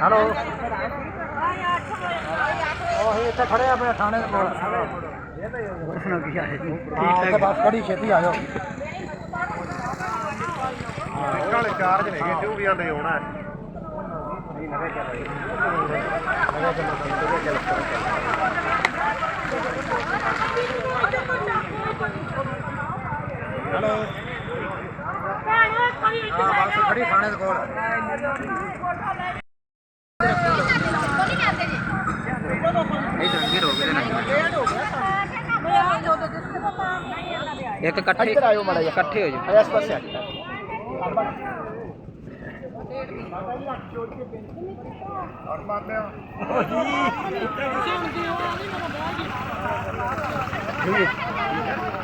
Hello. ਉਹ ਅਸੀਂ ਇੱਥੇ ਖੜੇ ਆ ਆਪਣੇ ਥਾਣੇ ਦੇ ਕੋਲ। ਸੁਣੋ ਕੀ ਹਾਲ ਹੈ ਜੀ ਹਾਂ ਉੱਥੇ ਬਸ ਖੜੀ ਛੇਤੀ ਆ ਜਾਓ। ਕਾਲੇ ਚਾਰਜ ਨੇਗੇ ਟਿਊਬੀਆਂ ਦੇ ਆਉਣਾ ਹੈਲੋ। ਹਾਂ ਬਸ ਖੜੀ ਥਾਣੇ ਦੇ ਕੋਲ ਇਧਰ ਵੀਰ ਹੋ ਗਏ ਇੱਕ ਇਕੱਠੇ ਇੱਧਰ ਆਇਓ ਮਾੜਾ ਜਿਹਾ। ਇਕੱਠੇ ਹੋ ਜਾਓ। ਇਸ ਪਾਸੇ ਆ ਨਹੀਂ ਹੋ ਜਾ।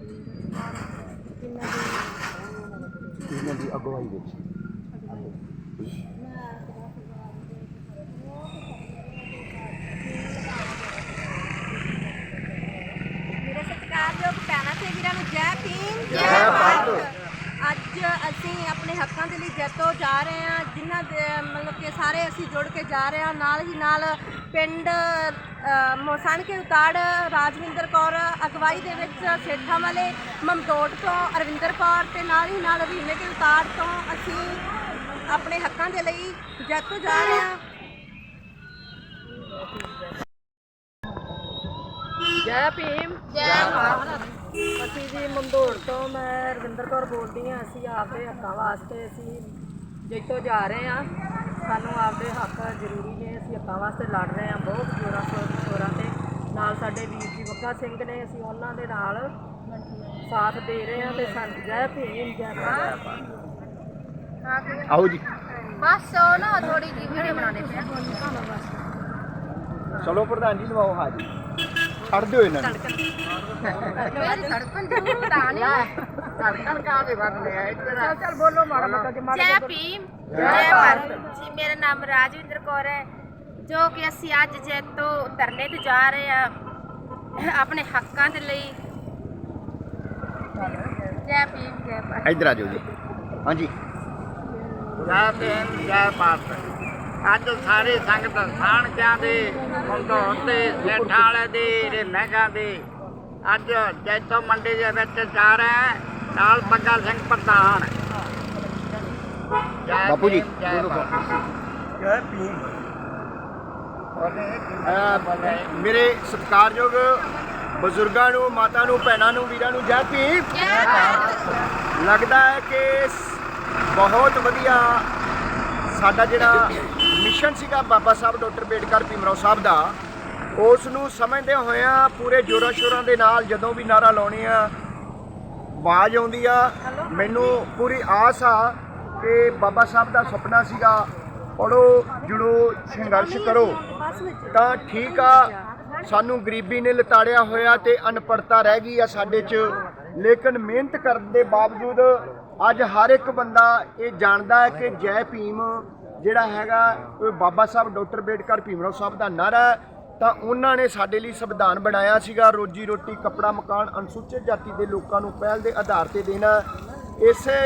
ਦੀ ਅਗਵਾਈ ਵਿੱਚ ਮੇਰੇ ਸਤਿਕਾਰਯੋਗ ਭੈਣਾਂ ਤੇ ਵੀਰਾਂ ਨੂੰ ਜੈ ਭੀਮ ਜੈ ਭਾਰਤ। ਅੱਜ ਅਸੀਂ ਆਪਣੇ ਹੱਕਾਂ ਦੇ ਲਈ ਜੈਤੋ ਜਾ ਰਹੇ ਹਾਂ ਜਿਨ੍ਹਾਂ ਦੇ ਮਤਲਬ ਕਿ ਸਾਰੇ ਅਸੀਂ ਜੁੜ ਕੇ ਜਾ ਰਹੇ ਹਾਂ। ਨਾਲ ਹੀ ਨਾਲ ਪਿੰਡ ਮੋਸਣ ਕੇ ਉਤਾੜ ਰਾਜਵਿੰਦਰ ਕੌਰ ਅਗਵਾਈ ਦੇ ਵਿੱਚ ਸੇਠਾਂ ਵਾਲੇ ਮਮਦੋਟ ਤੋਂ ਅਰਵਿੰਦਰ ਕੌਰ ਤੇ ਨਾਲ ਹੀ ਨਾਲ ਰੀਮੇ ਕੇ ਉਤਾੜ ਤੋਂ ਅਸੀਂ ਆਪਣੇ ਹੱਕਾਂ ਦੇ ਲਈ ਜੈਤੋ ਜਾ ਰਹੇ ਹਾਂ। ਜੈ ਭੀਮ। ਜੈ ਭਾਰਤ। ਅਸੀਂ ਜੀ ਮੰਦੋੜ ਤੋਂ ਮੈਂ ਰਵਿੰਦਰ ਕੌਰ ਬੋਲਦੀ ਹਾਂ ਅਸੀਂ ਆਪਦੇ ਹੱਕਾਂ ਵਾਸਤੇ ਅਸੀਂ ਜੈਤੋ ਜਾ ਰਹੇ ਹਾਂ। ਸਾਨੂੰ ਆਪਦੇ ਹੱਕ ਜ਼ਰੂਰੀ ਨੇ ਅਸੀਂ ਹੱਕਾਂ ਵਾਸਤੇ ਲੜ ਰਹੇ ਹਾਂ। ਬਹੁਤ ਜ਼ੋਰਾਂ ਸ਼ੋਰ- ਤੇ। ਨਾਲ ਸਾਡੇ ਵੀਰ ਜੀ ਬੱਗਾ ਸਿੰਘ ਨੇ ਅਸੀਂ ਉਹਨਾਂ ਦੇ ਨਾਲ ਸਾਥ ਦੇ ਰਹੇ ਹਾਂ ਤੇ ਸਾਨੂੰ ਜੈ ਭੀਮ ਜੈ ਭਾਰਤ ਆਓ ਜੀ। ਬਸ ਉਹ ਨਾ ਥੋੜੀ ਜਿਹੀ ਵੀਡੀਓ ਬਣਾਉਣੇ ਪਿਆ ਚਲੋ ਪ੍ਰਧਾਨ ਜੀ ਲਵਾਓ ਹਾਜੀ ਛੱਡ ਦਿਓ ਇਹਨਾਂ ਨੂੰ ਮੇਰੀ ਸੜਕਣ ਜ਼ਰੂਰ ਦਾਣੀ ਧੜਕਣ ਕਾ ਦੇ ਵੱਧਦੇ ਆ ਇੱਧਰ ਚੱਲ ਚੱਲ ਬੋਲੋ ਮਾੜਾ ਮੋਟਾ ਜੇ ਮਾੜਾ ਜੈ ਭੀਮ ਜੈ ਭਾਰਤ ਜੀ ਮੇਰਾ ਨਾਮ ਰਾਜਵਿੰਦਰ ਕੌਰ ਹੈ ਜੋ ਕਿ ਅਸੀਂ ਅੱਜ ਜੈਤੋ ਧਰਨੇ ਤੇ ਜਾ ਰਹੇ ਹਾਂ ਆਪਣੇ ਹੱਕਾਂ ਦੇ ਲਈ ਜੈ ਭੀਮ ਜੈ ਭਾਰਤ ਇੱਧਰ ਆ ਜਾਓ ਜੀ ਹਾਂਜੀ ਜੈ ਭੀਮ ਜੈ ਭਾਰਤ ਅੱਜ ਸਾਰੇ ਸੰਗਤ ਸਾਣਕਿਆਂ ਦੇ ਮੰਦੋੜ ਦੇ ਸੇਠਾਂ ਵਾਲੇ ਦੇ ਤੇ ਮਹਿਗਾ ਦੇ ਅੱਜ ਜੈਤੋ ਮੰਡੀ ਦੇ ਵਿੱਚ ਜਾ ਰਹੇ ਹਾਂ ਨਾਲ ਬੱਗਾ ਸਿੰਘ ਪ੍ਰਧਾਨ। ਜੈ ਬਾਪੂ ਜੀ, ਭੀਮ, ਜੈ ਬੋਲੋ ਭਾਰਤ। ਜੈ ਭੀਮ। ਅਹ ਮੇਰੇ ਸਤਿਕਾਰਯੋਗ ਬਜ਼ੁਰਗਾਂ ਨੂੰ ਮਾਤਾ ਨੂੰ ਭੈਣਾਂ ਨੂੰ ਵੀਰਾਂ ਨੂੰ ਜੈ ਭੀਮ। ਲੱਗਦਾ ਹੈ ਕਿ ਸ- ਬਹੁਤ ਵਧੀਆ ਸਾਡਾ ਜਿਹੜਾ ਮਿਸ਼ਨ ਸੀਗਾ ਬਾਬਾ ਸਾਹਿਬ ਡਾਕਟਰ ਬੇਡਕਰ ਭੀਮਰਾਓ ਸਾਹਿਬ ਦਾ। ਉਸ ਨੂੰ ਸਮਝਦੇ ਹੋਇਆਂ ਪੂਰੇ ਜੋਰਾਂ ਸ਼ੋਰਾਂ ਦੇ ਨਾਲ ਜਦੋਂ ਵੀ ਨਾਰਾ ਲਾਉਣੇ ਆ ਆਵਾਜ਼ ਆਉਂਦੀ ਆ। ਮੈਨੂੰ ਪੂਰੀ ਆਸ ਆ ਕਿ ਬਾਬਾ ਸਾਹਿਬ ਦਾ ਸੁਪਨਾ ਸੀਗਾ ਪੜੋ ਜੁੜੋ ਸੰਘਰਸ਼ ਕਰੋ। ਤਾਂ ਠੀਕ ਆ ਸਾਨੂੰ ਗਰੀਬੀ ਨੇ ਲਤਾੜਿਆ ਹੋਇਆ ਤੇ ਅਨਪੜਤਾ ਰਹਿ ਗਈ ਆ ਸਾਡੇ 'ਚ। ਲੇਕਿਨ ਮਿਹਨਤ ਕਰਨ ਦੇ ਬਾਵਜੂਦ ਅੱਜ ਹਰ ਇੱਕ ਬੰਦਾ ਇਹ ਜਾਣਦਾ ਹੈ ਕਿ ਜੈ ਭੀਮ ਜਿਹੜਾ ਹੈਗਾ ਬਾਬਾ ਸਾਹਿਬ, ਡਾਕਟਰ ਬੇਡਕਰ ਭੀਮਰਾਓ ਸਾਹਿਬ ਦਾ ਨਾਰਾ ਹੈ, ਤਾਂ ਉਹਨਾਂ ਨੇ ਸਾਡੇ ਲਈ ਸੰਵਿਧਾਨ ਬਣਾਇਆ ਸੀਗਾ, ਰੋਜੀ ਰੋਟੀ, ਕੱਪੜਾ, ਮਕਾਨ, ਅਨੁਸੂਚਿਤ ਜਾਤੀ ਦੇ ਲੋਕਾਂ ਨੂੰ ਪਹਿਲ ਦੇ ਆਧਾਰ ਤੇ ਦੇਣਾ। ਇਸੇ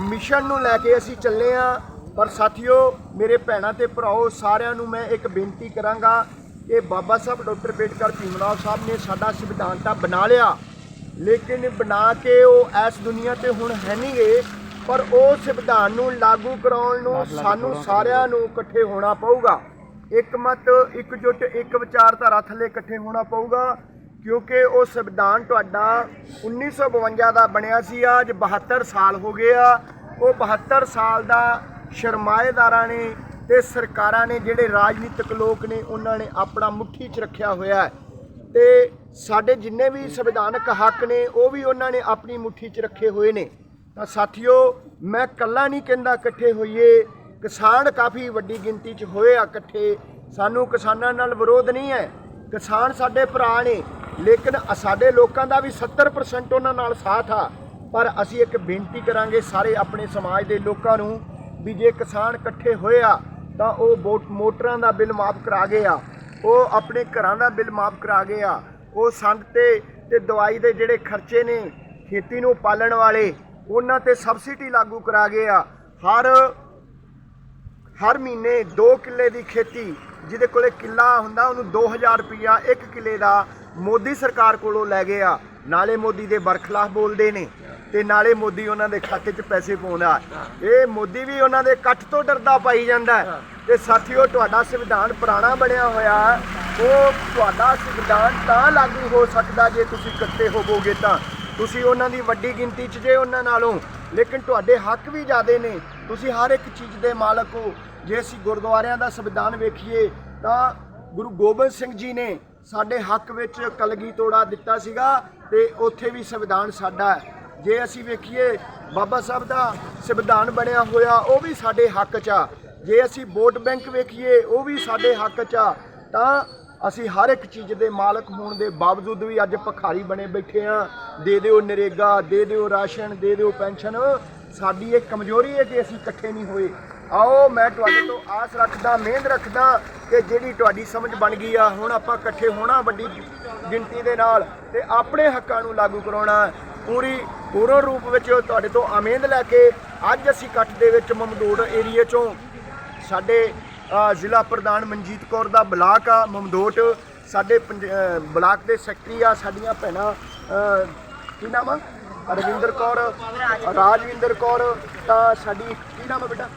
ਮਿਸ਼ਨ ਨੂੰ ਲੈ ਕੇ ਅਸੀਂ ਚੱਲੇ ਆ ਪਰ ਸਾਥੀਓ, ਮੇਰੇ ਭੈਣਾਂ ਤੇ ਭਰਾਓ, ਸਾਰਿਆਂ ਨੂੰ ਮੈਂ ਇੱਕ ਬੇਨਤੀ ਕਰਾਂਗਾ ਕਿ ਬਾਬਾ ਸਾਹਿਬ, ਡਾਕਟਰ ਬੇਡਕਰ ਭੀਮਰਾਓ ਸਾਹਿਬ ਨੇ ਸਾਡਾ ਸੰਵਿਧਾਨ ਤਾਂ ਬਣਾ ਲਿਆ, ਲੇਕਿਨ ਬਣਾ ਕੇ ਉਹ ਇਸ ਦੁਨੀਆ ਤੇ ਹੁਣ ਹੈ ਨਹੀਂਗੇ ਪਰ ਉਹ ਸੰਵਿਧਾਨ ਨੂੰ ਲਾਗੂ ਕਰਾਉਣ ਨੂੰ ਸਾਨੂੰ ਸਾਰਿਆਂ ਨੂੰ ਇਕੱਠੇ ਹੋਣਾ ਪਊਗਾ। ਇੱਕ ਮਤ ਇਕਜੁੱਟ ਇੱਕ ਵਿਚਾਰਧਾਰਾ ਥੱਲੇ ਇਕੱਠੇ ਹੋਣਾ ਪਊਗਾ ਕਿਉਂਕਿ ਉਹ ਸੰਵਿਧਾਨ ਤੁਹਾਡਾ 1952 ਦਾ ਬਣਿਆ ਸੀ ਅੱਜ 72 ਸਾਲ ਹੋ ਗਏ ਆ। ਉਹ 72 ਸਾਲ ਦਾ ਸ਼ਰਮਾਏਦਾਰਾਂ ਨੇ ਤੇ ਸਰਕਾਰਾਂ ਨੇ ਜਿਹੜੇ ਰਾਜਨੀਤਿਕ ਲੋਕ ਨੇ ਉਹਨਾਂ ਨੇ ਆਪਣਾ ਮੁੱਠੀ 'ਚ ਰੱਖਿਆ ਹੋਇਆ ਤੇ ਸਾਡੇ ਜਿੰਨੇ ਵੀ ਸੰਵਿਧਾਨਕ ਹੱਕ ਨੇ ਉਹ ਵੀ ਉਹਨਾਂ ਨੇ ਆਪਣੀ ਮੁੱਠੀ 'ਚ ਰੱਖੇ ਹੋਏ ਨੇ। ਤਾਂ ਸਾਥੀਓ, ਮੈਂ ਕੱਲਾ ਨਹੀਂ ਕਹਿੰਦਾ ਇਕੱਠੇ ਹੋਈਏ। ਕਿਸਾਨ ਕਾਫੀ ਵੱਡੀ ਗਿਣਤੀ 'ਚ ਹੋਏ ਆ ਇਕੱਠੇ। ਸਾਨੂੰ ਕਿਸਾਨਾਂ ਨਾਲ ਵਿਰੋਧ ਨਹੀਂ ਹੈ। ਕਿਸਾਨ ਸਾਡੇ ਭਰਾ ਨੇ, ਲੇਕਿਨ ਸਾਡੇ ਲੋਕਾਂ ਦਾ ਵੀ 70% ਉਹਨਾਂ ਨਾਲ ਸਾਥ ਆ। ਪਰ ਅਸੀਂ ਇੱਕ ਬੇਨਤੀ ਕਰਾਂਗੇ ਸਾਰੇ ਆਪਣੇ ਸਮਾਜ ਦੇ ਲੋਕਾਂ ਨੂੰ ਵੀ ਜੇ ਕਿਸਾਨ ਇਕੱਠੇ ਹੋਏ ਆ, ਤਾਂ ਉਹ ਵੋਟ- ਮੋਟਰਾਂ ਦਾ ਬਿੱਲ ਮਾਫ ਕਰਾ ਗਏ ਆ। ਉਹ ਆਪਣੇ ਘਰਾਂ ਦਾ ਬਿੱਲ ਮਾਫ ਕਰਾ ਗਏ ਆ। ਉਹ ਸੰਦ ਤੇ ਤੇ ਦਵਾਈ ਦੇ ਜਿਹੜੇ ਖਰਚੇ ਨੇ, ਖੇਤੀ ਨੂੰ ਪਾਲਣ ਵਾਲੇ ਉਹਨਾਂ ਤੇ ਸਬਸਿਡੀ ਲਾਗੂ ਕਰਾ ਗਏ ਆ। ਹਰ ਹਰ ਮਹੀਨੇ 2 ਕਿੱਲੇ ਦੀ ਖੇਤੀ, ਜਿਹਦੇ ਕੋਲੇ ਕਿੱਲਾ ਹੁੰਦਾ, ਉਹਨੂੰ 2000 ਰੁਪਇਆ ਇੱਕ ਕਿੱਲੇ ਦਾ ਮੋਦੀ ਸਰਕਾਰ ਕੋਲੋਂ ਲੈ ਗਏ ਆ। ਨਾਲੇ ਮੋਦੀ ਦੇ ਬਰਖਲਾਫ ਬੋਲਦੇ ਨੇ ਤੇ ਨਾਲੇ ਮੋਦੀ ਉਹਨਾਂ ਦੇ ਖਾਤੇ 'ਚ ਪੈਸੇ ਪਾਉਂਦਾ। ਇਹ ਮੋਦੀ ਵੀ ਉਹਨਾਂ ਦੇ ਇਕੱਠ ਤੋਂ ਡਰਦਾ ਪਾਈ ਜਾਂਦਾ ਹੈ। ਤੇ ਸਾਥੀਓ, ਤੁਹਾਡਾ ਸੰਵਿਧਾਨ ਪੁਰਾਣਾ ਬਣਿਆ ਹੋਇਆ ਉਹ ਤੁਹਾਡਾ ਸੰਵਿਧਾਨ ਤਾਂ ਲਾਗੂ ਹੋ ਸਕਦਾ ਜੇ ਤੁਸੀਂ ਇਕੱਠੇ ਹੋਵੋਗੇ ਤਾਂ। ਤੁਸੀਂ ਉਹਨਾਂ ਦੀ ਵੱਡੀ ਗਿਣਤੀ 'ਚ ਜੇ ਉਹਨਾਂ ਨਾਲੋਂ, ਲੇਕਿਨ ਤੁਹਾਡੇ ਹੱਕ ਵੀ ਜ਼ਿਆਦੇ ਨੇ। ਤੁਸੀਂ ਹਰ ਇੱਕ ਚੀਜ਼ ਦੇ ਮਾਲਕ ਹੋ। ਜੇ ਅਸੀਂ ਗੁਰਦੁਆਰਿਆਂ ਦਾ ਸੰਵਿਧਾਨ ਵੇਖੀਏ, ਤਾਂ ਗੁਰੂ ਗੋਬਿੰਦ ਸਿੰਘ ਜੀ ਨੇ ਸਾਡੇ ਹੱਕ ਵਿੱਚ ਕਲਗੀ ਤੋੜਾ ਦਿੱਤਾ ਸੀਗਾ ਤੇ ਉੱਥੇ ਵੀ ਸੰਵਿਧਾਨ ਸਾਡਾ ਹੈ। ਜੇ ਅਸੀਂ ਵੇਖੀਏ, ਬਾਬਾ ਸਾਹਿਬ ਦਾ ਸੰਵਿਧਾਨ ਬਣਿਆ ਹੋਇਆ, ਉਹ ਵੀ ਸਾਡੇ ਹੱਕ 'ਚ ਆ। ਜੇ ਅਸੀਂ ਵੋਟ ਬੈਂਕ ਵੇਖੀਏ, ਉਹ ਵੀ ਸਾਡੇ ਹੱਕ 'ਚ ਆ। ਤਾਂ ਅਸੀਂ ਹਰ ਇੱਕ ਚੀਜ਼ ਦੇ ਮਾਲਕ ਹੋਣ ਦੇ ਬਾਵਜੂਦ ਵੀ ਅੱਜ ਭਖਾਰੀ ਬਣੇ ਬੈਠੇ ਆ ਦੇ ਦਿਓ ਨਰੇਗਾ, ਦੇ ਦਿਓ ਰਾਸ਼ਨ, ਦੇ ਦਿਓ ਪੈਨਸ਼ਨ। ਸਾਡੀ ਇਹ ਕਮਜ਼ੋਰੀ ਹੈ ਕਿ ਅਸੀਂ ਇਕੱਠੇ ਨਹੀਂ ਹੋਏ। ਆਓ, ਮੈਂ ਤੁਹਾਡੇ ਤੋਂ ਆਸ ਰੱਖਦਾ, ਮਿਹਨਤ ਰੱਖਦਾ ਕਿ ਜਿਹੜੀ ਤੁਹਾਡੀ ਸਮਝ ਬਣ ਗਈ ਆ, ਹੁਣ ਆਪਾਂ ਇਕੱਠੇ ਹੋਣਾ ਵੱਡੀ ਗਿਣਤੀ ਦੇ ਨਾਲ ਤੇ ਆਪਣੇ ਹੱਕਾਂ ਨੂੰ ਲਾਗੂ ਕਰਾਉਣਾ। ਪੂਰੀ, ਪੂਰਨ ਰੂਪ ਵਿੱਚ ਤੁਹਾਡੇ ਤੋਂ ਉਮੀਦ ਲੈ ਕੇ ਅੱਜ ਅਸੀਂ ਇਕੱਠ ਦੇ ਵਿੱਚ ਮਮਦੂੜ ਏਰੀਏ ਚੋਂ ਸਾਡੇ ਜ਼ਿਲ੍ਹਾ ਪ੍ਰਧਾਨ ਮਨਜੀਤ ਕੌਰ ਦਾ ਬਲਾਕ ਆ, ਮਮਦੋਟ, ਸਾਡੇ ਪੰਜ- ਬਲਾਕ ਦੇ ਸੈਕਟਰੀ ਆ, ਸਾਡੀਆਂ ਭੈਣਾਂ ਕੀ ਨਾਮ ਆ? ਰਵਿੰਦਰ ਕੌਰ, ਰਾਜਵਿੰਦਰ ਕੌਰ, ਤਾਂ ਸਾਡੀ, ਕੀ ਨਾਮ ਆ ਬੇਟਾ?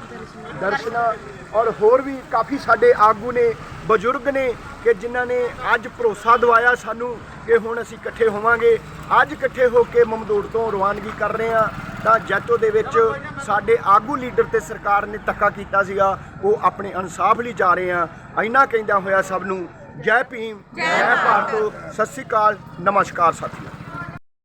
ਦਰਸ਼ਨਾ, ਔਰ ਹੋਰ ਵੀ ਕਾਫੀ ਸਾਡੇ ਆਗੂ ਨੇ, ਬਜ਼ੁਰਗ ਨੇ, ਕਿ ਜਿਨ੍ਹਾਂ ਨੇ ਅੱਜ ਭਰੋਸਾ ਦਵਾਇਆ ਸਾਨੂੰ ਕਿ ਹੁਣ ਅਸੀਂ ਇਕੱਠੇ ਹੋਵਾਂਗੇ। ਅੱਜ ਇਕੱਠੇ ਹੋ ਕੇ ਮਮਦੋੜ ਤੋਂ ਰਵਾਨਗੀ ਕਰ ਰਹੇ ਹਾਂ। ਤਾਂ ਜੈਤੋ ਦੇ ਵਿੱਚ ਸਾਡੇ ਆਗੂ ਲੀਡਰ ਤੇ ਸਰਕਾਰ ਨੇ ਧੱਕਾ ਕੀਤਾ ਸੀਗਾ। ਉਹ ਆਪਣੇ ਇਨਸਾਫ ਲਈ ਜਾ ਰਹੇ ਆ। ਇੰਨਾ ਕਹਿੰਦਾ ਹੋਇਆ ਸਭ ਨੂੰ ਜੈ ਭੀਮ ਜੈ ਭਾਰਤ। ਸਤਿ ਸ੍ਰੀ ਅਕਾਲ। ਨਮਸਕਾਰ ਸਾਥੀਓ।